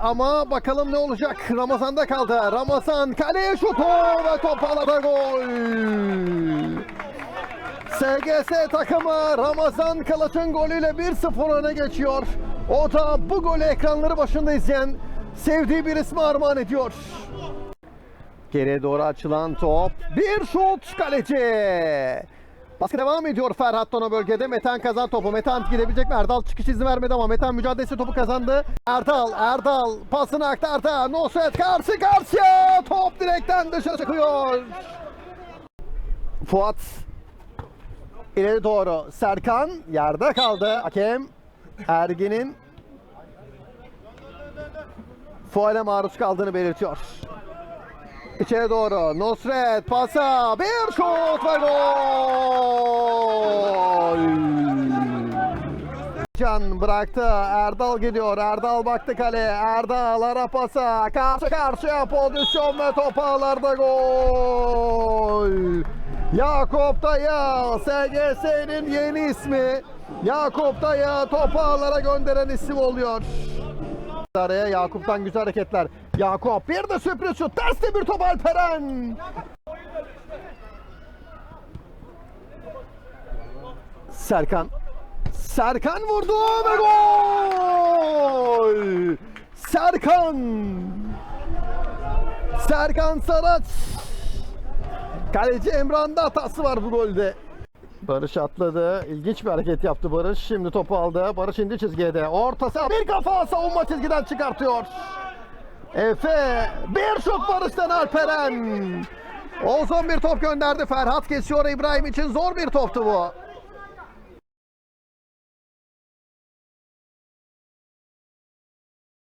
ama bakalım ne olacak. Ramazan'da kaldı. Ramazan kaleye şutu ve top alada gol. SGS takımı Ramazan Kılıç'ın golüyle 1-0 öne geçiyor. O da bu golü ekranları başında izleyen sevdiği bir ismi armağan ediyor. Geriye doğru açılan top. Bir şut kaleci. Baskı devam ediyor Ferhat Tona bölgede. Metan kazan topu. Metan gidebilecek mi? Erdal çıkış izni vermedi ama Metan mücadelesi topu kazandı. Erdal, Erdal pasını aktardı. Nusret karşı karşıya. Top direkten dışarı çıkıyor. Fuat ileri doğru. Serkan yerde kaldı. Hakem Ergin'in faale maruz kaldığını belirtiyor. İçeri doğru Nusret pasa bir şut ve gol. Can bıraktı. Erdal gidiyor. Erdal baktı kaleye. Erdal ara pasa. Karşı karşıya pozisyon ve top ağlarda gol. Yakup Dayı SGS'nin yeni ismi. Yakup Dayı topu gönderen isim oluyor. Araya Yakup'tan güzel hareketler. Yakup bir de sürpriz şut. Terste bir top Alperen. Serkan. Serkan vurdu ve gol. Serkan. Serkan Saraç. Kaleci Emrah'ın da hatası var bu golde. Barış atladı. İlginç bir hareket yaptı Barış. Şimdi topu aldı. Barış indi çizgiye Ortası bir kafa savunma çizgiden çıkartıyor. Efe bir şut Barış'tan Alperen. Ozan bir top gönderdi. Ferhat kesiyor İbrahim için zor bir toptu bu.